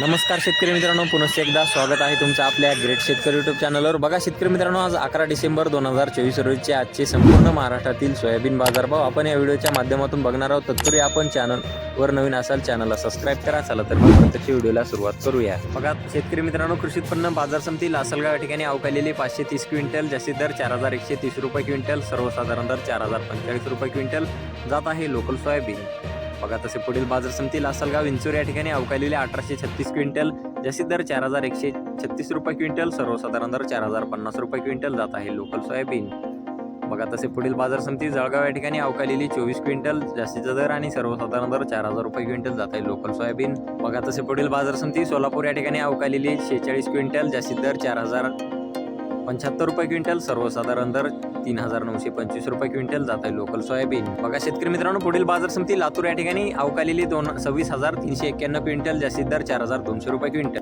नमस्कार शेतकरी मित्रांनो पुनश्च एकदा स्वागत आहे तुमचं आपल्या ग्रेट शेतकरी युट्यूब चॅनलवर बघा शेतकरी मित्रांनो आज अकरा डिसेंबर दोन हजार चोवीस रोजीचे आजचे संपूर्ण महाराष्ट्रातील सोयाबीन बाजारभाव आपण या व्हिडिओच्या माध्यमातून बघणार आहोत. तत्पूर्वी आपण चॅनलवर नवीन असाल चॅनलला सबस्क्राईब करा. चला तर मग प्रत्यक्ष व्हिडिओला सुरुवात करूया. बघा शेतकरी मित्रांनो कृषी उत्पन्न बाजार समिती लासलगाव या ठिकाणी अवकालेले पाचशे तीस क्विंटल जास्तीत दर चार हजार एकशे तीस रुपये क्विंटल सर्वसाधारण दर चार हजार पंचेचाळीस रुपये क्विंटल जात आहे लोकल सोयाबीन. बघा तसे पुढील बाजार समिती लासलगाव विंचूर या ठिकाणी अवकालेले अठराशे छत्तीस क्विंटल जास्तीत दर चार हजार एकशे छत्तीस रुपये क्विंटल सर्वसाधारण दर चार हजार पन्नास रुपये क्विंटल जात आहे लोकल सोयाबीन. बघा तसे पुढील बाजार समिती जळगाव या ठिकाणी अवकालेली चोवीस क्विंटल जास्तीचा दर आणि सर्वसाधारण दर चार हजार रुपये क्विंटल जात आहे लोकल सोयाबीन. बघा तसे पुढील बाजार समिती सोलापूर या ठिकाणी अवकालेली शेहेचाळीस क्विंटल जास्तीत दर चार हजार पंच्याहत्तर रुपये क्विंटल सर्वसाधारण दर तीन हजार नऊशे पंचवीस रुपये क्विंटल जात आहे लोकल सोयाबीन बघा शेतकरी मित्रांनो पुढील बाजार समिती लातूर या ठिकाणी अवकालेली दोन सव्वीस हजार तीनशे एक्क्याण्णव क्विंटल जास्तीत दर चार हजार दोनशे रुपये क्विंटल.